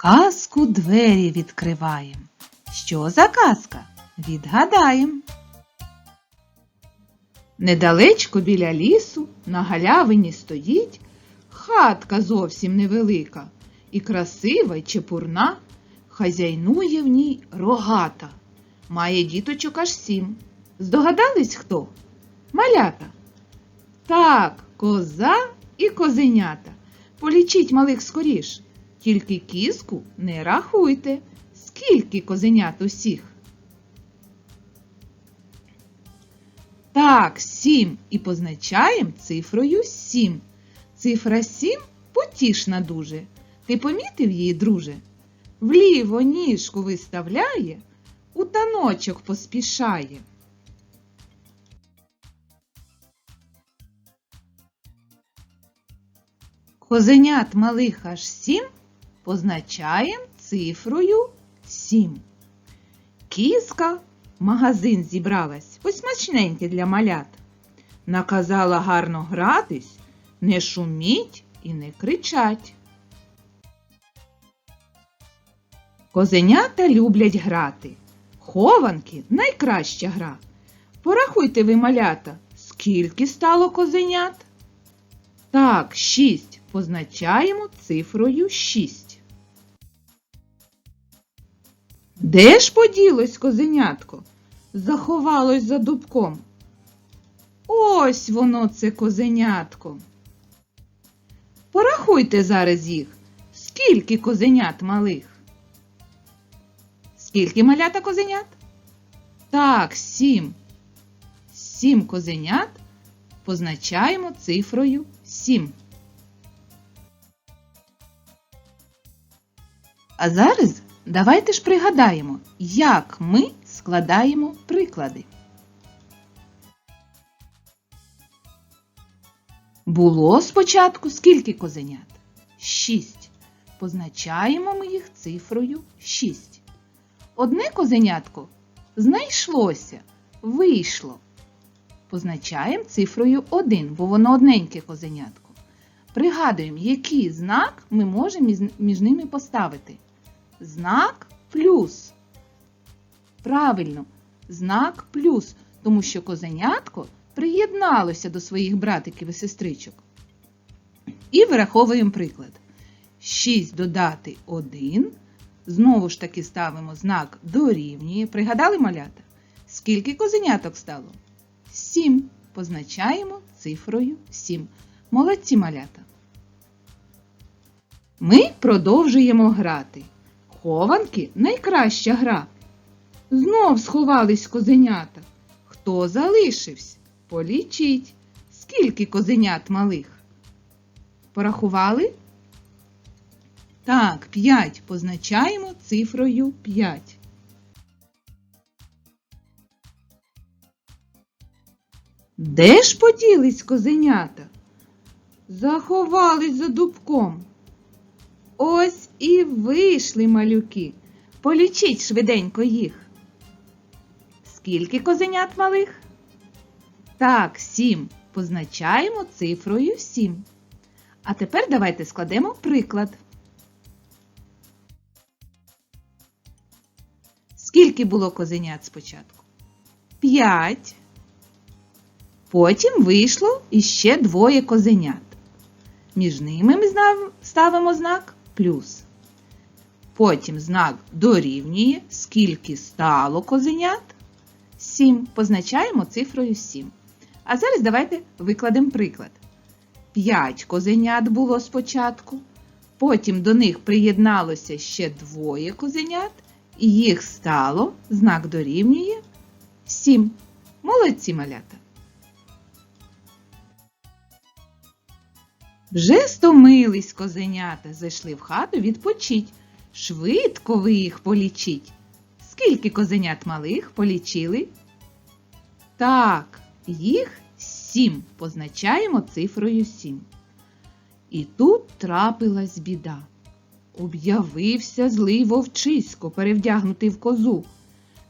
Казку двері відкриваєм. Що за казка? Відгадаєм. Недалечко біля лісу на галявині стоїть хатка зовсім невелика і красива й чепурна. Хазяйнує в ній рогата. Має діточок аж сім. Здогадались хто? Малята. Так, коза і козенята. Полічіть малих скоріш. Тільки кіску не рахуйте. Скільки козенят усіх? Так, сім. І позначаємо цифрою сім. Цифра сім потішна дуже. Ти помітив її, друже? Вліво ніжку виставляє, у таночок поспішає. Козенят малих аж сім позначаємо цифрою сім. Кіска в магазин зібралась, ось смачненьке для малят. Наказала гарно гратись, не шуміть і не кричать. Козенята люблять грати. Хованки найкраща гра. Порахуйте ви, малята, скільки стало козенят? Так, шість. Позначаємо цифрою шість. Де ж поділось козенятко? Заховалось за дубком. Ось воно це козенятко. Порахуйте зараз їх. Скільки козенят малих? Скільки малята козенят? Так, сім. Сім козенят позначаємо цифрою сім. А зараз давайте ж пригадаємо, як ми складаємо приклади. Було спочатку скільки козенят? Шість. Позначаємо ми їх цифрою 6. Одне козенятко знайшлося, вийшло. Позначаємо цифрою 1, бо воно одненьке козенятко. Пригадуємо, який знак ми можемо між- між ними поставити. Знак плюс. Правильно, знак плюс, тому що козенятко приєдналося до своїх братиків і сестричок. І вираховуємо приклад. 6 додати 1. Знову ж таки ставимо знак дорівнює. Пригадали малята? Скільки козеняток стало? 7. Позначаємо цифрою 7. Молодці малята. Ми продовжуємо грати. Хованки найкраща гра. Знов сховались козенята. Хто залишився? Полічіть. Скільки козенят малих? Порахували? Так, 5 позначаємо цифрою 5. Де ж поділись козенята? Заховались за дубком. Ось і вийшли малюки. Полічіть швиденько їх. Скільки козенят малих? Так, сім. Позначаємо цифрою 7. А тепер давайте складемо приклад. Скільки було козенят спочатку? 5. Потім вийшло іще двоє козенят. Між ними ми ставимо знак плюс. Потім знак дорівнює, скільки стало козенят. 7. Позначаємо цифрою 7. А зараз давайте викладемо приклад. 5 козенят було спочатку. Потім до них приєдналося ще двоє козенят, і їх стало, знак дорівнює 7. Молодці малята. Вже стомились козенята, зайшли в хату відпочить. Швидко ви їх полічіть. Скільки козенят малих полічили? Так, їх сім. Позначаємо цифрою сім. І тут трапилась біда. Об'явився злий вовчисько, перевдягнутий в козу.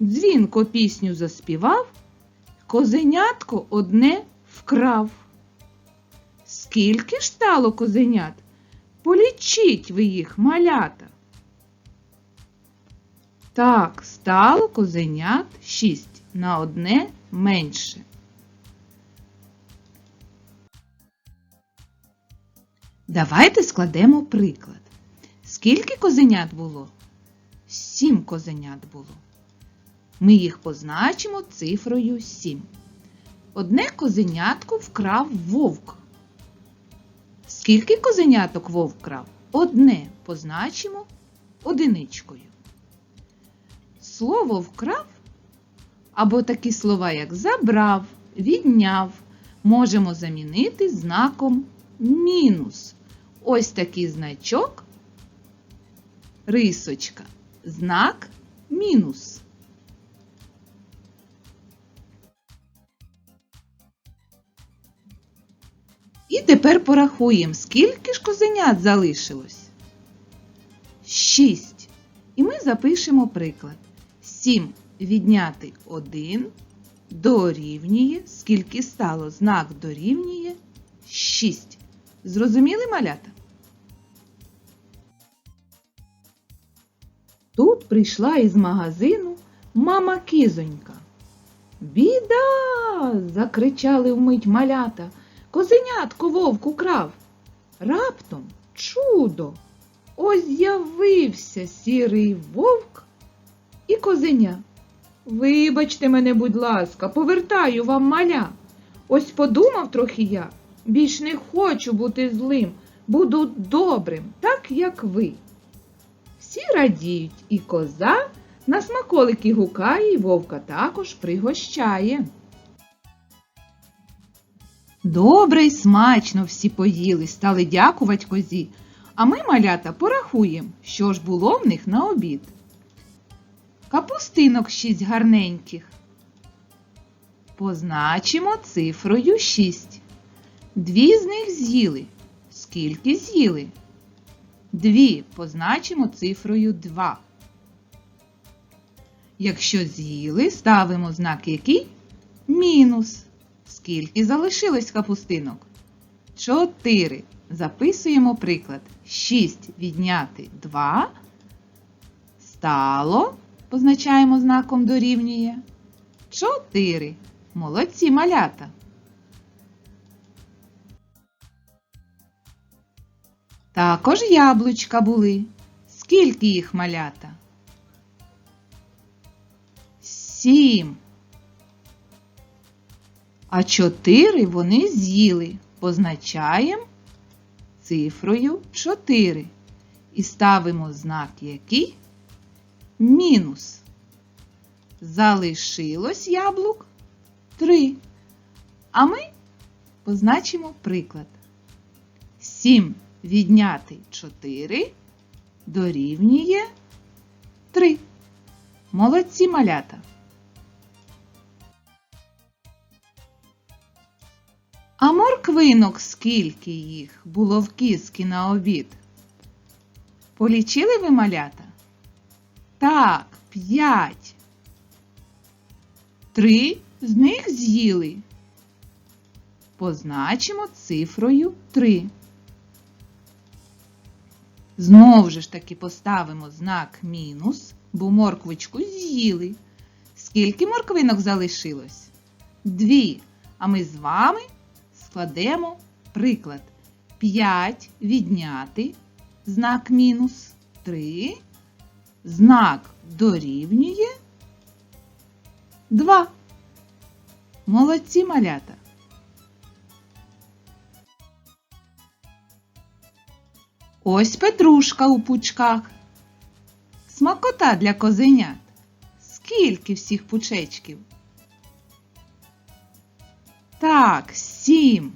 Дзвінко пісню заспівав, козенятко одне вкрав. Скільки ж стало козенят? Полічіть ви їх, малята. Так, стало козенят 6 на одне менше. Давайте складемо приклад. Скільки козенят було? Сім козенят було. Ми їх позначимо цифрою 7. Одне козенятко вкрав вовк. Скільки козеняток вовк крав? Одне позначимо одиничкою. Слово вкрав або такі слова, як забрав, відняв, можемо замінити знаком мінус. Ось такий значок, рисочка, знак мінус. І тепер порахуємо, скільки ж козенят залишилось. Шість. І ми запишемо приклад. 7 відняти 1 дорівнює, скільки стало знак дорівнює 6. Зрозуміли малята? Тут прийшла із магазину мама кізонька. Біда! закричали вмить малята. Козенятко вовк украв. Раптом чудо! Ось з'явився сірий вовк і козеня. Вибачте мене, будь ласка, повертаю вам маля. Ось подумав трохи я, більш не хочу бути злим, буду добрим, так як ви. Всі радіють, і коза на смаколики гукає, і вовка також пригощає. Добре й смачно всі поїли, стали дякувати козі. А ми, малята, порахуємо, що ж було в них на обід. Капустинок шість гарненьких. Позначимо цифрою 6. Дві з них з'їли. Скільки з'їли? Дві позначимо цифрою 2. Якщо з'їли, ставимо знак який? Мінус. Скільки залишилось капустинок? 4. Записуємо приклад. 6 відняти 2. Стало. Позначаємо знаком дорівнює. 4. Молодці малята. Також яблучка були. Скільки їх малята? Сім. А чотири вони з'їли. Позначаємо цифрою 4. І ставимо знак який? Мінус. Залишилось яблук 3. А ми позначимо приклад. 7 відняти 4 дорівнює 3. Молодці малята. Морквинок скільки їх було в кіски на обід? Полічили ви малята? Так, п'ять. Три з них з'їли. Позначимо цифрою 3. Знову ж таки поставимо знак мінус, бо морквочку з'їли. Скільки морквинок залишилось? Дві. А ми з вами складемо приклад. 5 відняти знак мінус 3. Знак дорівнює 2. Молодці малята. Ось петрушка у пучках. Смакота для козенят. Скільки всіх пучечків? Так, сім.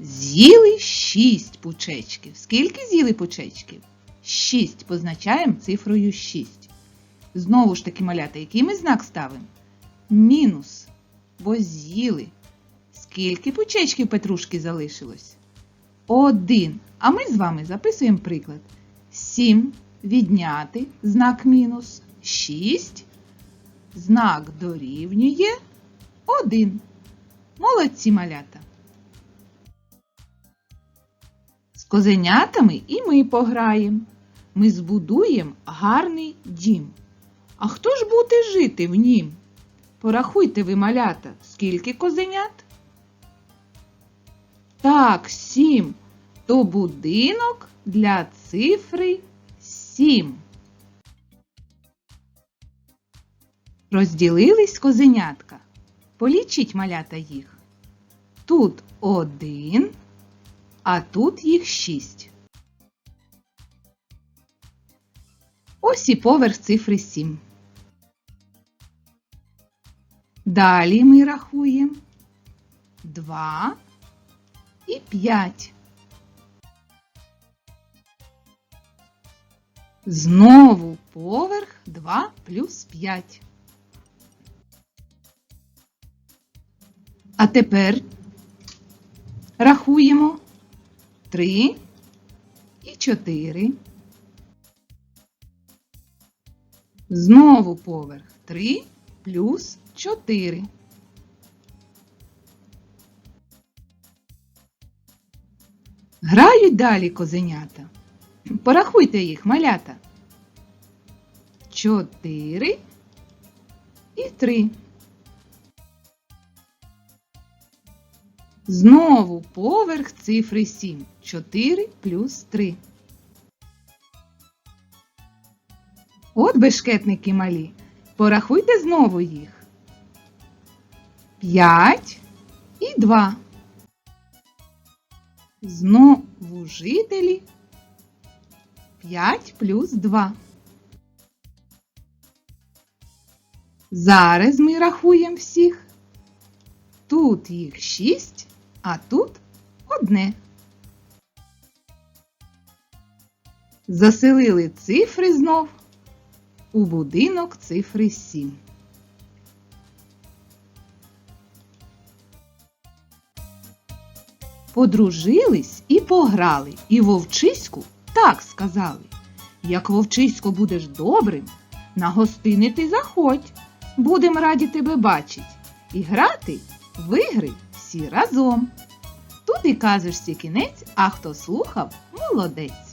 З'їли шість пучечків. Скільки з'їли пучечків? Шість. Позначаємо цифрою 6. Знову ж таки, малята, який ми знак ставимо? Мінус. Бо з'їли. Скільки пучечків петрушки залишилось? Один. А ми з вами записуємо приклад. 7 відняти знак мінус. 6. Знак дорівнює 1. Молодці малята. З козенятами і ми пограємо. ми збудуємо гарний дім. А хто ж буде жити в нім? Порахуйте ви, малята, скільки козенят? Так, сім. То будинок для цифри сім. Розділились козенятка. Полічіть малята їх. Тут один, а тут їх шість. Ось і поверх цифри 7. Далі ми рахуємо 2 і 5. Знову поверх 2 плюс 5. А тепер рахуємо 3 і 4. Знову поверх 3 плюс 4. Грають далі козенята. Порахуйте їх, малята. 4 і 3. Знову поверх цифри 7. 4 плюс 3. От бешкетники малі. Порахуйте знову їх. 5 і 2. Знову жителі 5 плюс 2. Зараз ми рахуємо всіх. Тут їх 6, а тут одне. Заселили цифри знов у будинок цифри 7. Подружились і пограли, і вовчиську так сказали. Як вовчисько будеш добрим, на гостини ти заходь, будем раді тебе бачить. І грати в ігри всі разом. Тут і казочці кінець, а хто слухав, молодець.